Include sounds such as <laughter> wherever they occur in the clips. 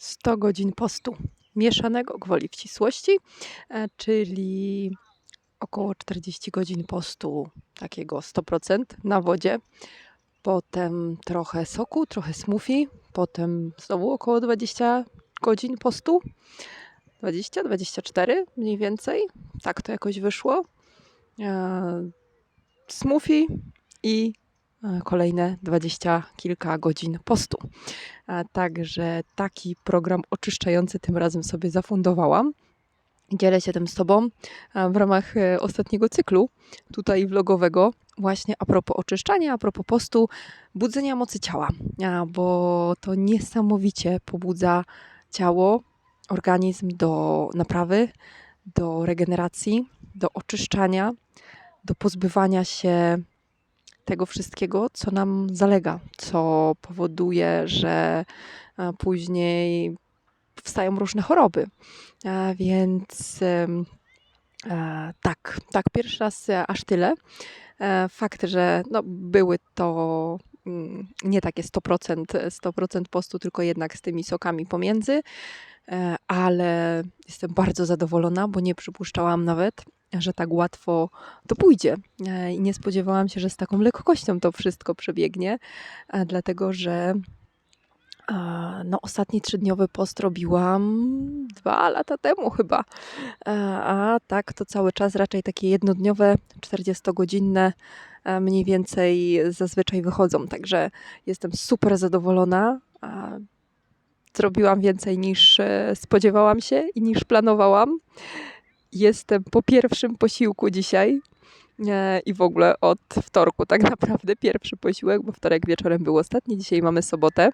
100 godzin postu mieszanego gwoli wcisłości, e, czyli około 40 godzin postu takiego 100% na wodzie, potem trochę soku, trochę smoothie, potem znowu około 20 godzin postu, 20-24 mniej więcej, tak to jakoś wyszło. E, Smoothie i kolejne 20 kilka godzin postu. A Także taki program oczyszczający tym razem sobie zafundowałam. Dzielę się tym z Tobą e, w ramach e, ostatniego cyklu tutaj vlogowego, właśnie a propos oczyszczania, a propos postu, budzenia mocy ciała, bo to niesamowicie pobudza ciało, organizm do naprawy, do regeneracji, do oczyszczania, do pozbywania się tego wszystkiego, co nam zalega, co powoduje, że e, później powstają różne choroby. A Więc e, tak, tak, pierwszy raz e, aż tyle. E, Fakt, że no, były to mm, nie takie 100%, 100% postu, tylko jednak z tymi sokami pomiędzy, e, ale jestem bardzo zadowolona, bo nie przypuszczałam nawet, że tak łatwo to pójdzie. E, I nie spodziewałam się, że z taką lekkością to wszystko przebiegnie, e, dlatego że e, no, ostatni trzydniowy post robiłam dwa lata temu chyba. A tak to cały czas raczej takie jednodniowe, 40-godzinne e, mniej więcej zazwyczaj wychodzą. Także jestem super zadowolona. Zrobiłam więcej niż spodziewałam się i niż planowałam. Jestem po pierwszym posiłku dzisiaj e, i w ogóle od wtorku tak <laughs> naprawdę pierwszy posiłek, bo wtorek wieczorem był ostatni, dzisiaj mamy sobotę,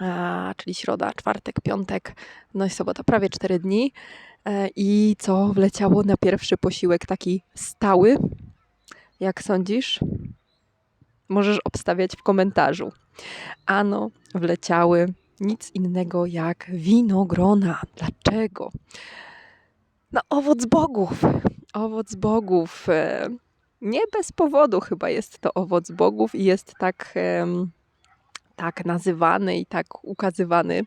a, czyli środa, czwartek, piątek, no i sobota, prawie cztery dni. E, I co wleciało na pierwszy posiłek taki stały? Jak sądzisz? Możesz obstawiać w komentarzu. Ano, wleciały nic innego jak winogrona. Dlaczego? No, owoc bogów. Owoc bogów. e, Nie bez powodu chyba jest to owoc bogów i jest tak, tak nazywany i tak ukazywany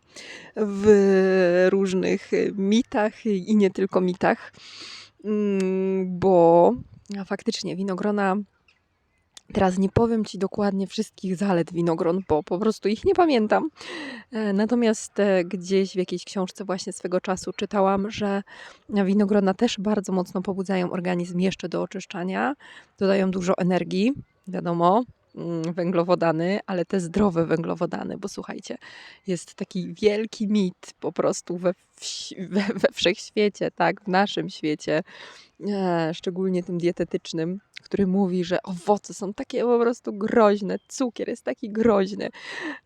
w różnych mitach i nie tylko mitach, Mm, bo faktycznie winogrona. Teraz nie powiem Ci dokładnie wszystkich zalet winogron, bo po prostu ich nie pamiętam. E, Natomiast e, gdzieś w jakiejś książce właśnie swego czasu czytałam, że winogrona też bardzo mocno pobudzają organizm jeszcze do oczyszczania, dodają dużo energii, wiadomo, mm, węglowodany, ale te zdrowe węglowodany, bo słuchajcie, jest taki wielki mit po prostu we, we, we wszechświecie, tak, w naszym świecie, e, szczególnie tym dietetycznym, który mówi, że owoce są takie po prostu groźne, cukier jest taki groźny.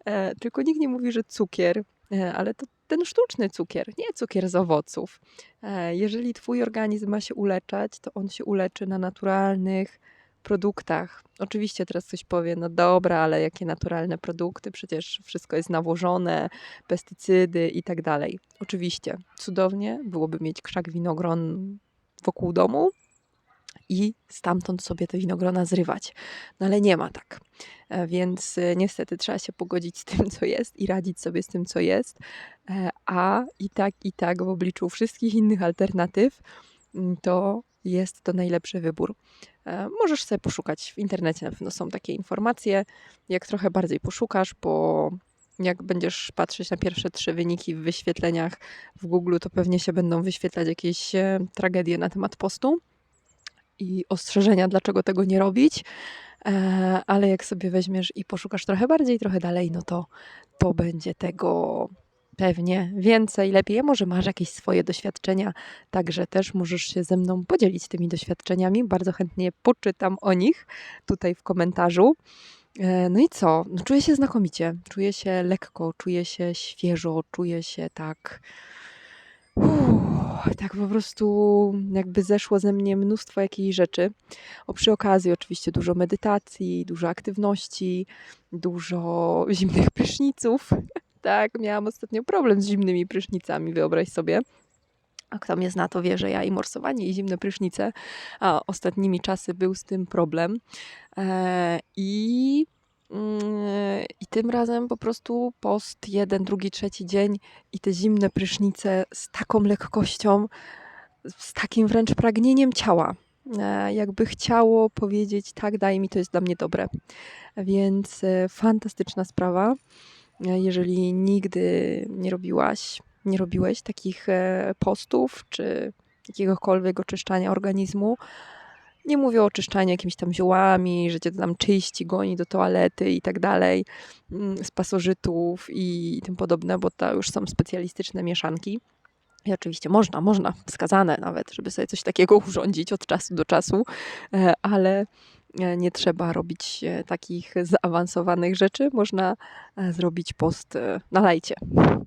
E, tylko nikt nie mówi, że cukier, e, ale to ten sztuczny cukier, nie cukier z owoców. E, jeżeli twój organizm ma się uleczać, to on się uleczy na naturalnych produktach. Oczywiście teraz ktoś powie, no dobra, ale jakie naturalne produkty? Przecież wszystko jest nawożone, pestycydy i tak dalej. Oczywiście, cudownie byłoby mieć krzak winogron wokół domu i stamtąd sobie te winogrona zrywać. No ale nie ma tak. E, Więc e, niestety trzeba się pogodzić z tym, <laughs> co jest i radzić sobie z tym, co jest. E, A i tak, i tak w obliczu wszystkich innych alternatyw mm, to jest to najlepszy wybór. Możesz sobie poszukać w internecie, na pewno są takie informacje. Jak trochę bardziej poszukasz, bo jak będziesz patrzeć na pierwsze trzy wyniki w wyświetleniach w Google, to pewnie się będą wyświetlać jakieś tragedie na temat postu i ostrzeżenia, dlaczego tego nie robić. E, Ale jak sobie weźmiesz i poszukasz trochę bardziej, trochę dalej, no to to będzie tego pewnie więcej, lepiej. Może masz jakieś swoje doświadczenia, także też możesz się ze mną podzielić tymi doświadczeniami. Bardzo chętnie poczytam o nich tutaj w komentarzu. E, No i co? No, czuję się znakomicie, czuję się lekko, czuję się świeżo, czuję się tak. Uff, tak po prostu jakby zeszło ze mnie mnóstwo jakichś rzeczy. O przy okazji oczywiście dużo medytacji, dużo aktywności, dużo zimnych <laughs> pryszniców. Tak, miałam ostatnio problem z zimnymi prysznicami, wyobraź sobie. A kto mnie zna, to wie, że ja i morsowanie, i zimne prysznice, a ostatnimi czasy był z tym problem. E, I I tym razem po prostu post jeden, drugi, trzeci dzień i te zimne prysznice z taką lekkością, z takim wręcz pragnieniem ciała. E, Jakby chciało powiedzieć, tak, daj mi, to jest dla mnie dobre. Więc e, fantastyczna sprawa. E, Jeżeli nigdy nie robiłaś, nie robiłeś takich postów czy jakiegokolwiek oczyszczania organizmu, nie mówię o oczyszczaniu jakimiś tam ziołami, że cię tam czyści, goni do toalety i tak dalej, mm, z pasożytów i tym podobne, bo to już są specjalistyczne mieszanki. I oczywiście można, można, wskazane nawet, żeby sobie coś takiego <laughs> urządzić od czasu do czasu, e, ale e, nie trzeba robić e, takich zaawansowanych rzeczy. Można zrobić post na lajcie,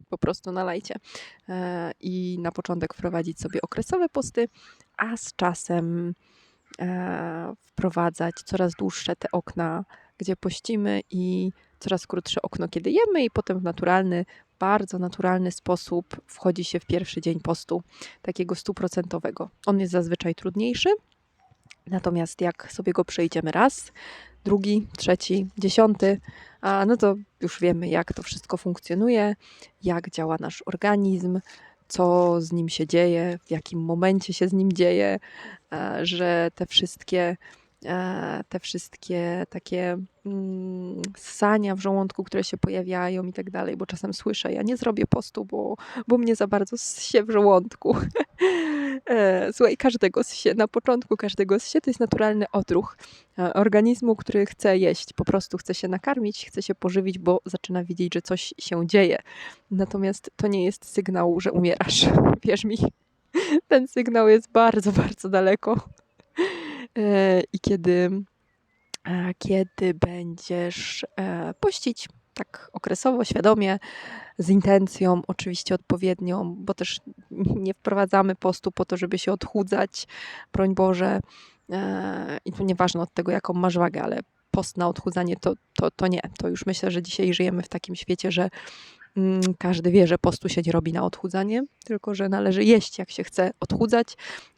po prostu na lajcie. I na początek wprowadzić sobie okresowe posty, a z czasem wprowadzać coraz dłuższe te okna, gdzie pościmy i coraz krótsze okno, kiedy jemy, i potem w naturalny, bardzo naturalny sposób wchodzi się w pierwszy dzień postu, takiego stuprocentowego. On jest zazwyczaj trudniejszy, natomiast jak sobie go przejdziemy raz, drugi, trzeci, dziesiąty, a no to już wiemy, jak to wszystko funkcjonuje, jak działa nasz organizm, co z nim się dzieje, w jakim momencie się z nim dzieje, e, że te wszystkie, e, te wszystkie takie mm, ssania w żołądku, które się pojawiają i tak dalej, bo czasem słyszę, ja nie zrobię postu, bo, bo mnie za bardzo ssie w żołądku. <laughs> E, Słuchaj, każdego ssie, na początku każdego ssie to jest naturalny odruch e, organizmu, który chce jeść, po prostu chce się nakarmić, chce się pożywić, bo zaczyna widzieć, że coś się dzieje. Natomiast to nie jest sygnał, że umierasz. <laughs> Wierz mi, <laughs> ten sygnał jest bardzo, bardzo daleko. E, I kiedy, e, kiedy będziesz e, pościć tak okresowo, świadomie, z intencją, oczywiście odpowiednią, bo też nie wprowadzamy postu po to, żeby się odchudzać, broń Boże. I tu nieważne od tego, jaką masz wagę, ale post na odchudzanie to, to, to nie. To już myślę, że dzisiaj żyjemy w takim świecie, że każdy wie, że postu się nie robi na odchudzanie, tylko że należy jeść, jak się chce odchudzać,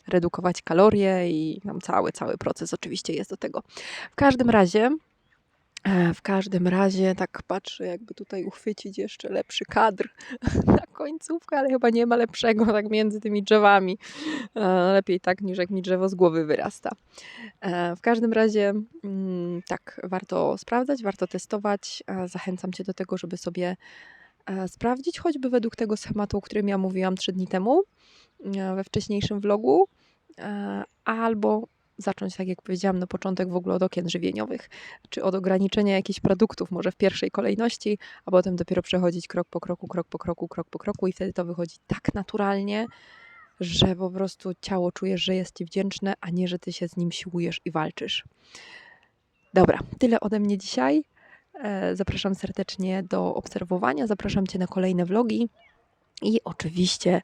redukować kalorie i tam cały, cały proces oczywiście jest do tego. W każdym razie, e, w każdym razie tak patrzę, jakby tutaj uchwycić jeszcze lepszy kadr <laughs> na końcówkę, ale chyba nie ma lepszego tak między tymi drzewami. E, Lepiej tak, niż jak mi drzewo z głowy wyrasta. E, W każdym razie mm, tak, warto sprawdzać, warto testować. Zachęcam Cię do tego, żeby sobie sprawdzić, choćby według tego schematu, o którym ja mówiłam trzy dni temu e, we wcześniejszym vlogu, e, albo zacząć, tak jak powiedziałam na początek, w ogóle od okien żywieniowych, czy od ograniczenia jakichś produktów, może w pierwszej kolejności, a potem dopiero przechodzić krok po kroku, krok po kroku, krok po kroku i wtedy to wychodzi tak naturalnie, że po prostu ciało czujesz, że jest ci wdzięczne, a nie, że ty się z nim siłujesz i walczysz. Dobra, tyle ode mnie dzisiaj. E, Zapraszam serdecznie do obserwowania, zapraszam Cię na kolejne vlogi i oczywiście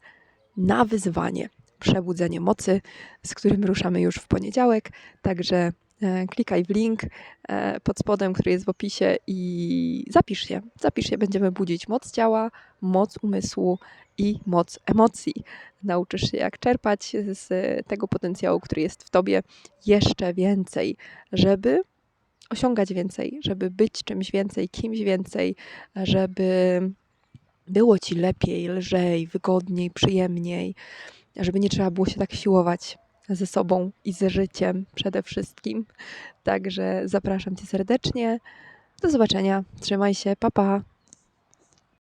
na wyzwanie Przebudzenie Mocy, z którym ruszamy już w poniedziałek. Także e, klikaj w link e, pod spodem, który jest w opisie i zapisz się. Zapisz się, będziemy budzić moc ciała, moc umysłu i moc emocji. Nauczysz się, jak czerpać z tego potencjału, który jest w tobie jeszcze więcej, żeby osiągać więcej, żeby być czymś więcej, kimś więcej, żeby było ci lepiej, lżej, wygodniej, przyjemniej, żeby nie trzeba było się tak siłować ze sobą i ze życiem przede wszystkim. Także zapraszam cię serdecznie. Do zobaczenia. Trzymaj się. Pa pa.